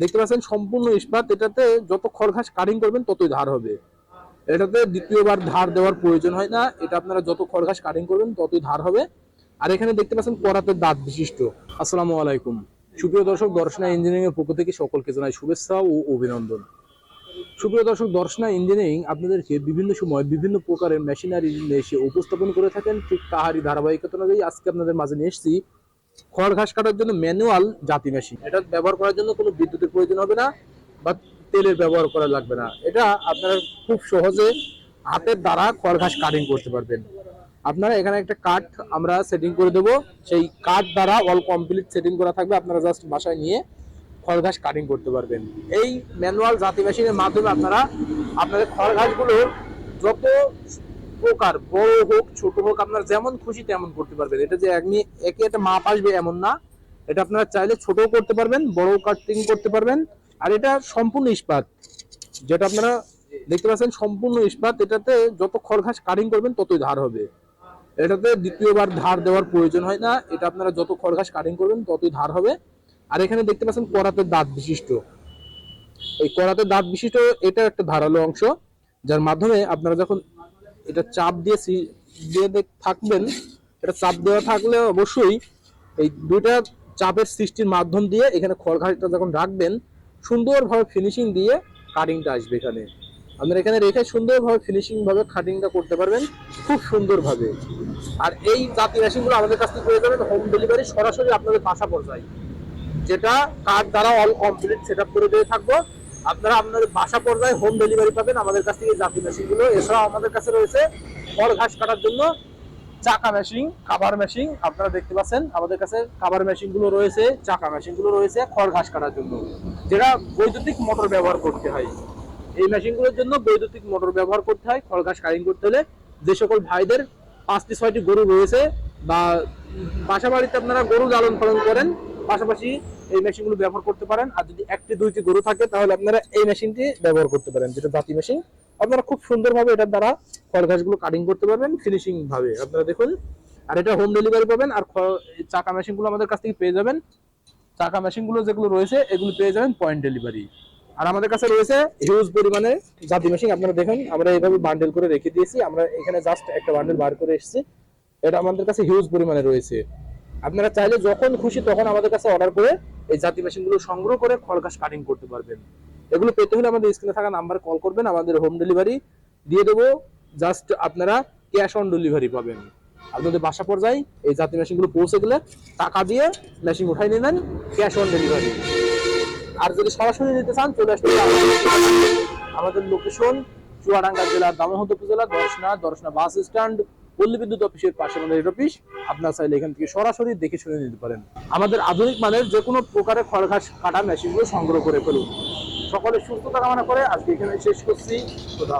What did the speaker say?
দেখতে পাচ্ছেন সম্পূর্ণ ইস্পাত, এটাতে যত খড়ঘাস কাটিং করবেন ততই ধার হবে। এটাতে দ্বিতীয়বার ধার দেওয়ার প্রয়োজন হয় না, এটা আপনারা যত খড়ঘাস কাটিং করবেন ততই ধার হবে। আর এখানে দেখতে পাচ্ছেন করাতের দাঁত বিশিষ্ট। আসসালামু আলাইকুম। সুপ্রিয় দর্শক, দর্শনা ইঞ্জিনিয়ারিং এর পক্ষ থেকে সকলকে জানাই শুভেচ্ছা ও অভিনন্দন। সুপ্রিয় দর্শক, দর্শনা ইঞ্জিনিয়ারিং আপনাদেরকে বিভিন্ন সময় বিভিন্ন প্রকারের মেশিনারি নিয়ে এসে উপস্থাপন করে থাকেন, ঠিক তাহারই ধারাবাহিকতা অনুযায়ী আজকে আপনাদের মাঝে নিয়ে এসেছি খড় ঘাস কাটার জন্য ম্যানুয়াল জাতি মেশিন এটা ব্যবহার করার জন্য কোনো বিদ্যুতের প্রয়োজন হবে না বা তেলের ব্যবহার করা লাগবে না। এটা আপনারা খুব সহজে হাতের দ্বারা খড় ঘাস কাটিং করতে পারবেন। আপনারা এখানে একটা কাঠ আমরা সেটিং করে দেবো। সেই কাঠ দ্বারা অল কমপ্লিট সেটিং করা থাকবে। আপনারা জাস্ট বাসায় নিয়ে খড় ঘাস কাটিং করতে পারবেন। এই ম্যানুয়াল জাতি মেশিনের মাধ্যমে আপনারা আপনাদের খড় ঘাসগুলো যত প্রকার বড় হোক, ছোট হোক, আপনার যেমন খুশি তেমন করতে পারবেন। এটা যে এমনি একে একটা মাপ আসবে এমন না। এটা আপনারা চাইলে ছোটও করতে পারবেন বড় কাটিং করতে পারবেন। আর এটা সম্পূর্ণ ইস্পাত। যেটা আপনারা দেখতে পাচ্ছেন, সম্পূর্ণ ইস্পাত। এটাতে যত খড় ঘাস কাটিং করবেন, ততই ধার হবে। এটাতে দ্বিতীয়বার ধার দেওয়ার প্রয়োজন হয় না। এটা আপনারা যত খড় ঘাস কাটিং করবেন, ততই ধার হবে। আর এখানে দেখতে পাচ্ছেন করাতের দাঁত বিশিষ্ট। এই করাতের দাঁত বিশিষ্ট, এটা একটা ধারালো অংশ। যার মাধ্যমে আপনারা যখন এটা চাপ দিয়ে দিয়ে থাকবেন। এটা চাপ দেওয়া থাকলে অবশ্যই এই দুইটা চাপের সৃষ্টির মাধ্যম দিয়ে এখানে খড়ঘাসটা যখন রাখবেন, সুন্দরভাবে ফিনিশিং দিয়ে কাটিংটা আসবে এখানে। আপনারা এখানে রেখে সুন্দরভাবে ফিনিশিংভাবে কাটিংটা করতে পারবেন, খুব সুন্দরভাবে। আর এই জাতি মেশিনগুলো আমাদের কাছ থেকে পেয়ে যাবেন হোম ডেলিভারি সরাসরি আপনাদের বাসা পর্যায়ে। যেটা কার্ড দ্বারা অল কমপ্লিট সেট করে দিয়ে থাকব। আপনারা আপনাদের বাসা পর্যায়ে হোম ডেলিভারি পাবেন আমাদের কাছ থেকে জাতি মেশিনগুলো। এছাড়াও আমাদের কাছে রয়েছে ফল ঘাস কাটার জন্য চাকা মেশিন কাভার মেশিন আপনারা দেখতে পাচ্ছেন, আমাদের কাছে কাভার মেশিনগুলো রয়েছে, চাকা মেশিনগুলো রয়েছে, খড় ঘাস কাটার জন্য। যেটা বৈদ্যুতিক মোটর ব্যবহার করতে হয়। এই মেশিনগুলোর জন্য বৈদ্যুতিক মোটর ব্যবহার করতে হয়, খড় ঘাস কাটিং করতে হলে। যে সকল ভাইদের পাঁচটি, ছয়টি গরু রয়েছে বা বাসা বাড়িতে আপনারা গরু লালন পালন করেন, পাশাপাশি এই মেশিনগুলো ব্যবহার করতে পারেন। আর যদি একটি, দুইটি গরু থাকে, তাহলে আপনারা এই মেশিনটি ব্যবহার করতে পারেন, যেটা জাতি মেশিন। আপনারা খুব সুন্দরভাবে এটার দ্বারা খড় ঘাসগুলো কাটিং করতে পারবেন ফিনিশিং ভাবে। আপনারা দেখুন, আর এটা হোম ডেলিভারি পাবেন, আর চাকা মেশিনগুলো আমাদের কাছ থেকে পেয়ে যাবেন। চাকা মেশিনগুলো যেগুলো রয়েছে, এগুলো পেয়ে যাবেন পয়েন্ট ডেলিভারি আর আমাদের কাছে রয়েছে হিউজ পরিমাণে জাতি মেশিন, আপনারা দেখুন, আমরা এইভাবে বান্ডেল করে রেখে দিয়েছি। আমরা এখানে জাস্ট একটা বান্ডেল বার করে এসেছি। এটা আমাদের কাছে হিউজ পরিমাণে রয়েছে। আপনারা চাইলে যখন খুশি তখন আমাদের কাছে অর্ডার করে এই জাতি মেশিনগুলো সংগ্রহ করে খড়ঘাস কাটিং করতে পারবেন। এগুলো পেতে হলে আমাদের স্ক্রিনে থাকা নাম্বারে কল করবেন, আমাদের হোম ডেলিভারি দিয়ে দেবো। জাস্ট আপনারা ক্যাশ অন ডেলিভারি পাবেন। আপনাদের বাসা পর্যায়ে এই জাতি মেশিনগুলো পৌঁছে গেলে টাকা দিয়ে মেশিন উঠাই নেবেন ক্যাশ অন ডেলিভারি আর যদি সরাসরি নিতে চান, চলে আসতে আমাদের লোকেশন চুয়াডাঙ্গা জেলার দামোহদ উপজেলা, দর্শনা দর্শনা বাস স্ট্যান্ড পল্লী বিদ্যুৎ অফিসের পাশে আমাদের হেড অফিস আপনার চাইলে এখান থেকে সরাসরি দেখে শুনে নিতে পারেন। আমাদের আধুনিক মানের যে কোনো প্রকারের খড়ঘাস কাটা মেশিনগুলো সংগ্রহ করে ফেলুন। সকলে সুস্থ সুস্থতা কামনা করে আজকে এখানে শেষ করছি। খোদা